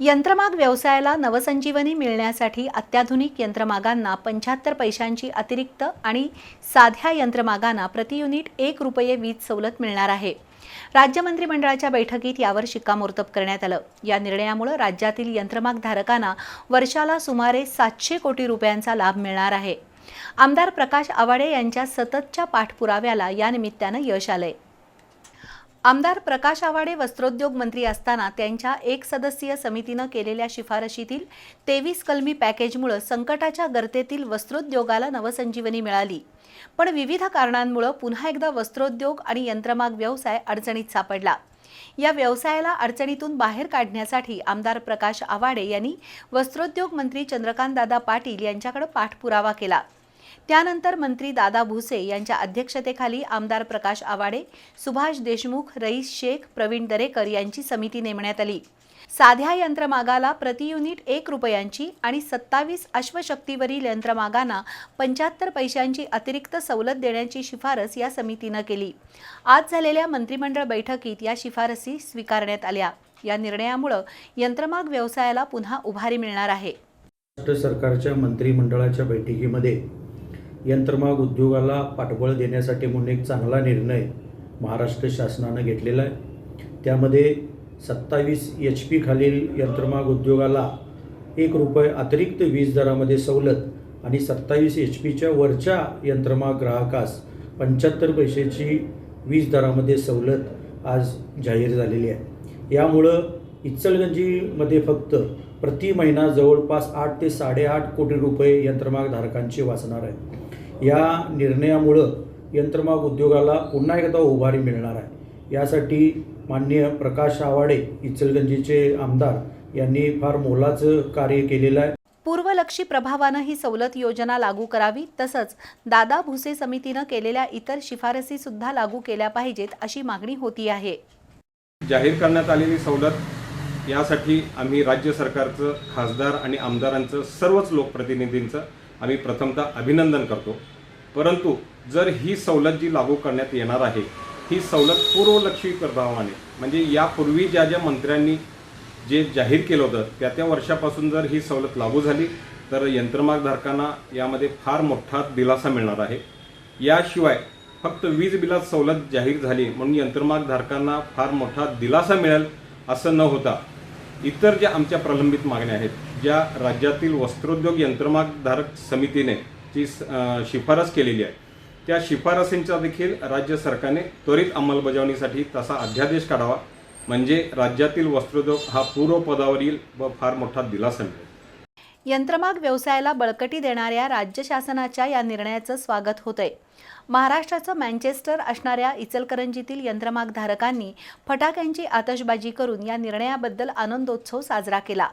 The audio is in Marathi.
यंत्रमाग व्यवसायाला नवसंजीवनी मिळण्यासाठी अत्याधुनिक यंत्रमागांना पंच्याहत्तर पैशांची अतिरिक्त आणि साध्या यंत्रमागांना प्रति युनिट एक रुपये वीज सवलत मिळणार आहे. राज्य मंत्रिमंडळाच्या बैठकीत यावर शिक्कामोर्तब करण्यात आलं. या निर्णयामुळे राज्यातील यंत्रमाग धारकांना वर्षाला सुमारे सातशे कोटी रुपयांचा लाभ मिळणार आहे. आमदार प्रकाश आवाडे यांच्या सततच्या पाठपुराव्याला या निमित्तानं यश आलंय. आमदार प्रकाश आवाडे वस्त्रोद्योग मंत्री असताना त्यांच्या एक सदस्यीय समितीनं केलेल्या शिफारशीतील तेवीस कलमी पॅकेजमुळं संकटाच्या गर्तेतील वस्त्रोद्योगाला नवसंजीवनी मिळाली. पण विविध कारणांमुळं पुन्हा एकदा वस्त्रोद्योग आणि यंत्रमाग व्यवसाय अडचणीत सापडला. या व्यवसायाला अडचणीतून बाहेर काढण्यासाठी आमदार प्रकाश आवाडे यांनी वस्त्रोद्योग मंत्री चंद्रकांतदादा पाटील यांच्याकडे पाठपुरावा केला. त्यानंतर मंत्री दादा भुसे यांच्या अध्यक्षतेखाली आमदार प्रकाश आवाडे सुभाष देशमुख रईस शेख प्रवीण दरेकर यांची समिती नेमण्यात आली. साध्या यंत्रमागाला प्रति युनिट एक रुपयांची आणि सत्तावीस अश्वशक्तीवरील यंत्रमागांना पंच्याहत्तर पैशांची अतिरिक्त सवलत देण्याची शिफारस या समितीनं केली. आज झालेल्या मंत्रिमंडळ बैठकीत या शिफारसी स्वीकारण्यात आल्या. या निर्णयामुळं यंत्रमाग व्यवसायाला पुन्हा उभारी मिळणार आहे. महाराष्ट्र सरकारच्या मंत्रिमंडळाच्या बैठकीमध्ये यंत्रमाग उद्योगाला पाठबळ देण्यासाठी म्हणून एक चांगला निर्णय महाराष्ट्र शासनानं घेतलेला आहे. त्यामध्ये सत्तावीस एच पी खालील यंत्रमाग उद्योगाला एक रुपये अतिरिक्त वीज दरामध्ये सवलत आणि सत्तावीस एच पीच्या वरच्या यंत्रमाग ग्राहकास पंच्याहत्तर पैशाची वीज दरामध्ये सवलत आज जाहीर झालेली आहे. यामुळं इचलगंजीमध्ये फक्त प्रति महिना जवळपास आठ ते साडेआठ कोटी रुपये यंत्रमाग धारकांचे वाचणार आहे या निर्णयामुळं यंत्रमाग उद्योगाला पुन्हा एकदा उभारी मिळणार आहे. यासाठी माननीय प्रकाश आवाडे इचलगंजीचे आमदार यांनी फार मोलाचं कार्य केलेलं आहे. पूर्वलक्षी प्रभावानं ही सवलत योजना लागू करावी तसंच दादा भुसे समितीनं केलेल्या इतर शिफारसी सुद्धा लागू केल्या पाहिजेत अशी मागणी होती आहे. जाहीर करण्यात आलेली सवलत यासाठी आम्ही राज्य सरकारचं खासदार आणि आमदारांचं सर्वच लोकप्रतिनिधींचं आम्ही प्रथमतः अभिनंदन करतो. परंतु जर ही सवलत जी लागू करण्यात येणार आहे ही सवलत पूर्वलक्षी प्रभावाने म्हणजे यापूर्वी ज्या ज्या मंत्र्यांनी जे जाहीर केलं होतं त्या त्या वर्षापासून जर ही सवलत लागू झाली तर यंत्रमागधारकांना यामध्ये फार मोठा दिलासा मिळणार आहे. याशिवाय फक्त वीज बिलात सवलत जाहीर झाली म्हणून यंत्रमागधारकांना फार मोठा दिलासा मिळेल असं न होता इतर ज्या आमच्या प्रलंबित मागण्या आहेत ज्या राज्यातील वस्त्रोद्योग यंत्रमागधारक समितीने जी स- शिफारस केलेली आहे त्या शिफारसींचा देखील राज्य सरकारने त्वरित अंमलबजावणीसाठी तसा अध्यादेश काढावा. म्हणजे राज्यातील वस्त्रोद्योग हा पूर्वपदावर येईल व फार मोठा दिलासा मिळेल. यंत्रमाग व्यवसायाला बळकटी देणाऱ्या राज्य शासनाच्या या निर्णयाचं स्वागत होतंय. महाराष्ट्राचं मँचेस्टर असणाऱ्या इचलकरंजीतील यंत्रमाग धारकांनी फटाक्यांची आतषबाजी करून या निर्णयाबद्दल आनंदोत्सव साजरा केला.